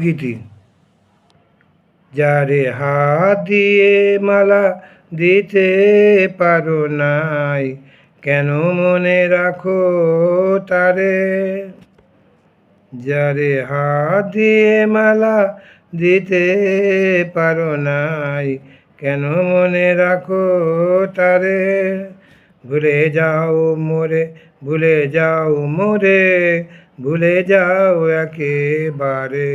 গীতি। যারে হাত দিয়ে মালা দিতে পারো নাই, কেন মনে রাখো তারে? যারে হাত দিয়ে মালা দিতে পারো নাই, কেন মনে রাখো তারে? ভুলে যাও মোরে, ভুলে যাও মোরে, ভুলে যাও একেবারে।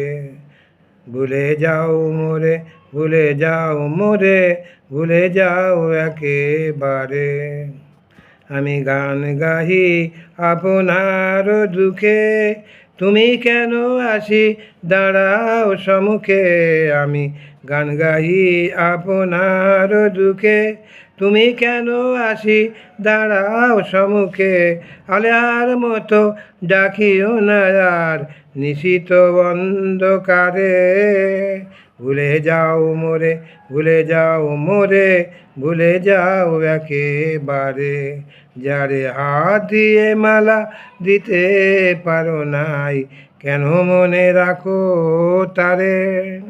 ভুলে যাও মোরে, ভুলে যাও মোরে, ভুলে যাও একেবারে। আমি গান গাহি আপনার দুঃখে তুমি কেন আসি? দাঁড়াও সমুখে আমি গান গাই আপনার দুঃখে। তুমি কেন আসি? দাঁড়াও সমুখে আলেয়ার মতো ডাকিও না আর নিশিত অন্ধকারে। ভুলে যাও মোরে, ভুলে যাও মোরে, ভুলে যাও একেবারে। যারে হাত দিয়ে মালা দিতে পারো নাই, কেন মনে রাখো তারে?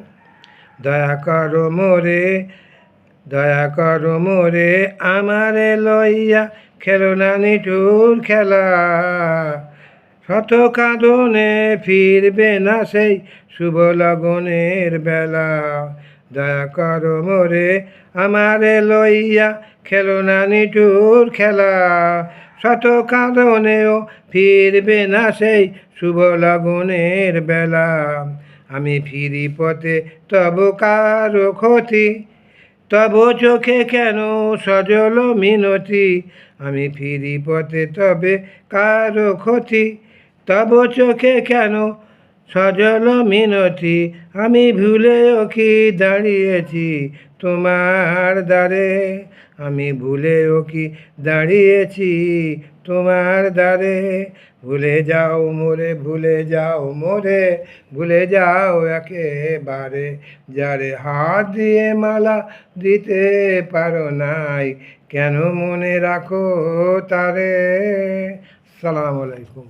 দয়া করো মোরে, দয়া করো মোরে, আমারে লইয়া খেলো না নিঠুর খেলা। শত কাঁদনে ফিরবে না সেই শুভ লগনের বেলা। দয়া করো মোরে, আমারে লইয়া খেলো না নিঠুর খেলা। শত কাঁদনেও ফিরবে না সেই শুভ লগনের বেলা। আমি ফিরি পথে, তব কারও ক্ষতি, তব চোখে কেন সজল মিনতি। আমি ফিরি পথে, তবে কারও ক্ষতি তব চোখে কেন সজল মিনতি? আমি ভুলেও কি দাঁড়িয়েছি তোমার দ্বারে? আমি ভুলেও কি দাঁড়িয়েছি তোমার দ্বারে? ভুলে যাও মোরে, ভুলে যাও মোরে, ভুলে যাও একেবারে। যারে হাত দিয়ে মালা দিতে পারো নাই, কেন মনে রাখো তারে? সালাম আলাইকুম।